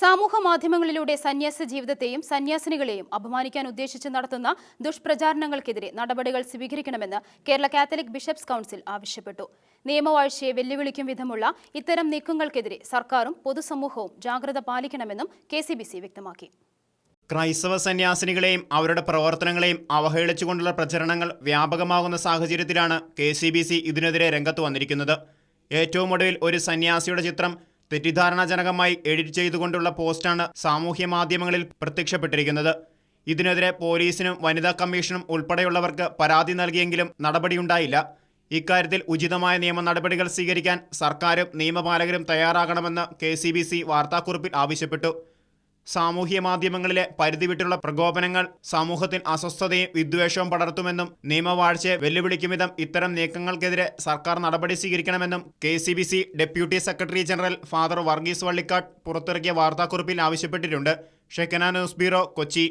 സമൂഹ മാധ്യമങ്ങളിലൂടെ സന്യാസ ജീവിതത്തെയും സന്യാസിനികളെയും അപമാനിക്കാൻ ഉദ്ദേശിച്ച് നടത്തുന്ന ദുഷ്പ്രചാരണങ്ങൾക്കെതിരെ നടപടികൾ സ്വീകരിക്കണമെന്ന് കേരള കാത്തലിക് ബിഷപ്സ് കൗൺസിൽ ആവശ്യപ്പെട്ടു. നിയമവാഴ്ചയെ വെല്ലുവിളിക്കും വിധമുള്ള ഇത്തരം നീക്കങ്ങൾക്കെതിരെ സർക്കാരും പൊതുസമൂഹവും ജാഗ്രത പാലിക്കണമെന്നും കെ വ്യക്തമാക്കി. ക്രൈസ്തവ സന്യാസിനികളെയും അവരുടെ പ്രവർത്തനങ്ങളെയും അവഹേളിച്ചുകൊണ്ടുള്ള പ്രചരണങ്ങൾ വ്യാപകമാകുന്ന സാഹചര്യത്തിലാണ് കെ സി ബി സി ഇതിനെതിരെ രംഗത്ത് വന്നിരിക്കുന്നത്. ഏറ്റവും ഒടുവിൽ ഒരു സന്യാസിയുടെ ചിത്രം തെറ്റിദ്ധാരണാജനകമായി എഡിറ്റ് ചെയ്തുകൊണ്ടുള്ള പോസ്റ്റാണ് സാമൂഹ്യ മാധ്യമങ്ങളിൽ പ്രത്യക്ഷപ്പെട്ടിരിക്കുന്നത്. ഇതിനെതിരെ പോലീസിനും വനിതാ കമ്മീഷനും ഉൾപ്പെടെയുള്ളവർക്ക് പരാതി നൽകിയെങ്കിലും നടപടിയുണ്ടായില്ല. ഇക്കാര്യത്തിൽ ഉചിതമായ നിയമ നടപടികൾ സ്വീകരിക്കാൻ സർക്കാരും നിയമപാലകരും തയ്യാറാകണമെന്ന് കെ സി ബി സി വാർത്താക്കുറിപ്പിൽ ആവശ്യപ്പെട്ടു. സാമൂഹ്യ മാധ്യമങ്ങളിലെ പരിധിവിട്ടുള്ള പ്രകോപനങ്ങൾ സമൂഹത്തിൽ അസ്വസ്ഥതയും വിദ്വേഷവും പടർത്തുമെന്നും നിയമവാഴ്ചയെ വെല്ലുവിളിക്കും വിധം ഇത്തരം നീക്കങ്ങൾക്കെതിരെ സർക്കാർ നടപടി സ്വീകരിക്കണമെന്നും K deputy secretary general father Varghese Vallikkad പുറത്തിറക്കിയ വാർത്താക്കുറിപ്പിൽ ആവശ്യപ്പെട്ടിട്ടുണ്ട്. Shekinah news bureau Kochi.